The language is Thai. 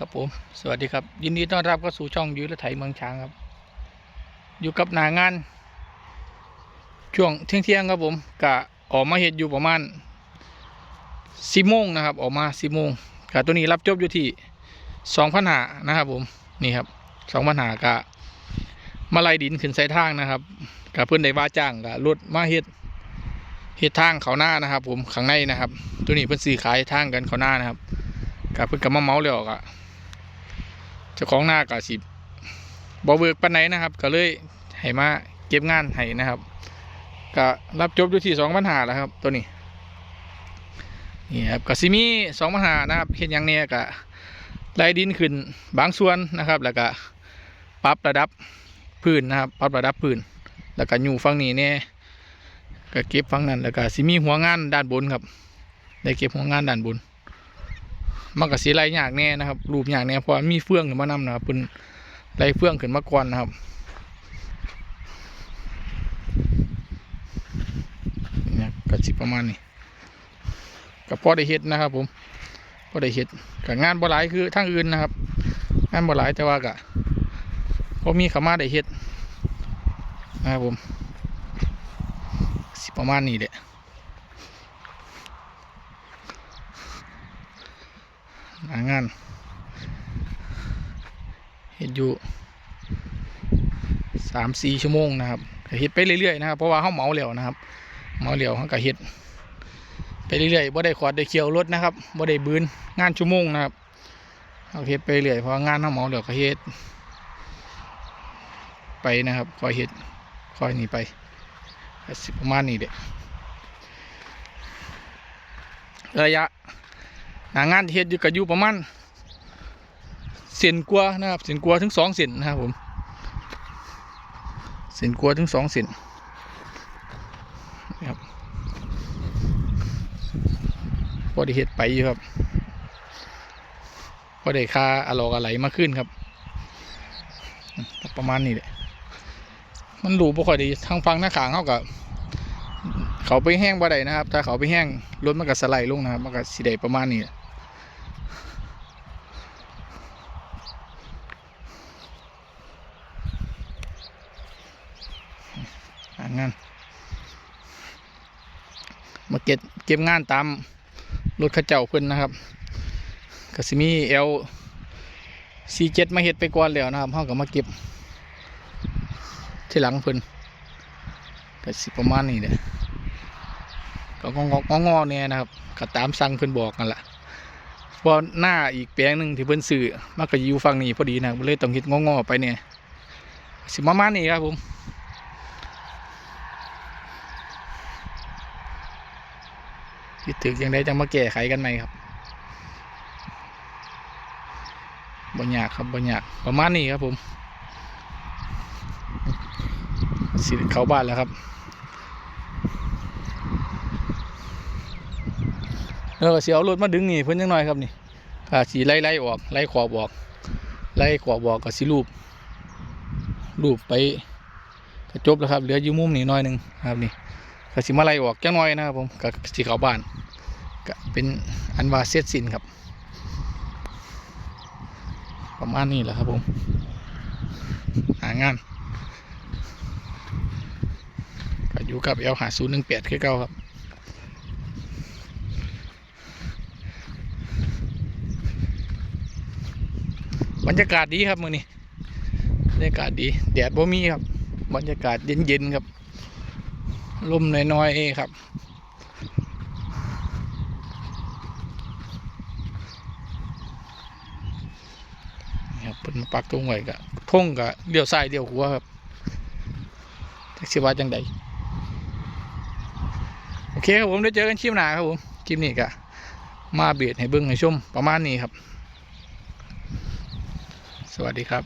ครับผม สวัสดีครับ ยินดีต้อนรับเข้าสู่ช่องยุ้ยและไถเมืองช้างครับ อยู่กับหนางาน ช่วงเที่ยงเที่ยงครับผมกะออกมาเห็ดอยู่ประมาณสิโมงนะครับ ออกมาสิโมงกะตัวนี้รับจบอยู่ที่สองพันหานะครับผมนี่ครับสองพันหากะมาไล่ดินขึ้นใส่ทางนะครับกะเพื่อนได้ว่าจ้างกะรถมาเห็ดเห็ดทางเขาหน้านะครับ ผมข้างในนะครับ ตัวนี้เพิ่อนซื้อขายทางกันเขาหน้านะครับกับเพิ่อนกับมาเมาแล้วก็ เจ้าของหน้าก็สิบ่เบิกปานไหนนะครับ ก็เลยให้มาเก็บงานให้นะครับ ก็รับจบอยู่ที่สองปัญหาแล้วครับ ตัวนี้นี่ครับก็สิมีสองปัญหานะครับเห็นอย่างเนี้ยก็ไล่ดินขึ้นบางส่วนนะครับ แล้วก็ปรับระดับพื้นนะครับ ปรับระดับพื้น แล้วก็อยู่ฝั่งนี้เนี่ยก็เก็บฝั่งนั้นแล้วก็สิมีหัวงานด้านบนครับ ได้เก็บหัวงานด้านบน มันก็สีไรยากแน่นะครับรูปยากแน่เพราะมีเฟื่องขึ้นมานำนะครับเป็นไรเฟื่องขึ้นมาก่อนนะครับเนี่ยก็สิประมาณนี้ก็พอได้เฮ็ดนะครับ ผมพอได้เฮ็ดกับงานบ่หลายคือทางอื่นนะครับ งานบ่หลายแต่ว่าก็พอมีขามาได้เฮ็ดนะครับผมสิประมาณนี้แหละางานเห็ดอยู่สามสี่ชั่วโมงนะครับก็เห็ดไปเรื่อยๆนะครับเพราะว่าเขาเหมาเหลวนะครับเหมาเหลวเขาก็เห็ดไปเรื่อยๆบ่ได้ขอดได้เคี่ยวรถนะครับบ่ได้บืนงานชั่วโมงนะครับเขาเห็ดไปเรื่อยเพราะงานเขาเหมาเหลวก็เห็ดไปนะครับคอยเห็ดคอยหนีไปสิประมาณนี้เด็ระยะ หางานเฮ็ดอยู่กับอยู่ประมาณเส้นกว่านะครับเส้นกว่าถึงสองเส้นนะครับผมเส้นกว่าถึงสองเส้นนะครับพอได้เฮ็ดไปอยู่ครับพอได้ค่าอะลอกอะไรมาขึ้นครับ ประมาณนี้แหละมันหลูบ่ค่อยดีทางฟังหน้าขางเขากับเขาไปแห้งบ่ได้นะครับ ถ้าเขาไปแห้งรถมันก็สไลด์ลงนะครับมันก็สิได้ประมาณนี้แหละ หางาน มาเก็บเก็บงานตามรถข้าเจ้าเพิ่นนะครับก็สิมีเอลซีเจ็ดมาเฮ็ดไปก่อนแล้วนะครับเขาก็มาเก็บ ที่หลังเพิ่นก็สิประมาณนี้แหละก็งองงอเนี่ยนะครับก็ตามสั่งเพิ่นบอกกันละพราะหน้าอีกแปลงหนึ่งที่เพิ่นซื้อมันก็อยู่ฝั่งนี้พอดีนะเลยต้องเฮ็ดงอๆไปเนี่ยสิประมาณนี้ครับผม คิดถึงยังได้จะมาแก้ไขกันไหมครับบนยากครับบนยากประมาณนี้ครับผมสิเขาบ้านแล้วครับเออเสียวรถมาดึงนี่เพิ่นยังน้อยครับนี่อ่าสีไล่ไล่ออกไล่ขอบออกไล่ขอบออกกับสีรูปรูปไปก็จบแล้วครับเหลืออยู่มุมนี่น้อยหนึ่งครับนี่ ก็สิมาไล่ออกจังน้อยนะครับผมกับสีข้าบ้านก็เป็นอันว่าเสร็จสิ้นครับ ประมาณนี้แหละครับผมหางานก็อยู่กับเอลหาศูนย์หนึ่งแปดคือเก่าครับบรรยากาศดีครับมือนี้บรรยากาศดี แดดบ่มีครับ บรรยากาศเย็นๆครับ ลมน้อยๆเองครับ นี่ครับเป็นมปักตรงไว้กะทงกะเลี้ยวซ้ายเลี้ยวขวาครับแท็กซี่ว่าจังใดโอเคครับผมได้เจอกันคลิปหน้าครับผมคลิปนี้กะมาเบียดให้เบิ้งให้ชมประมาณนี้ครับ สวัสดีครับ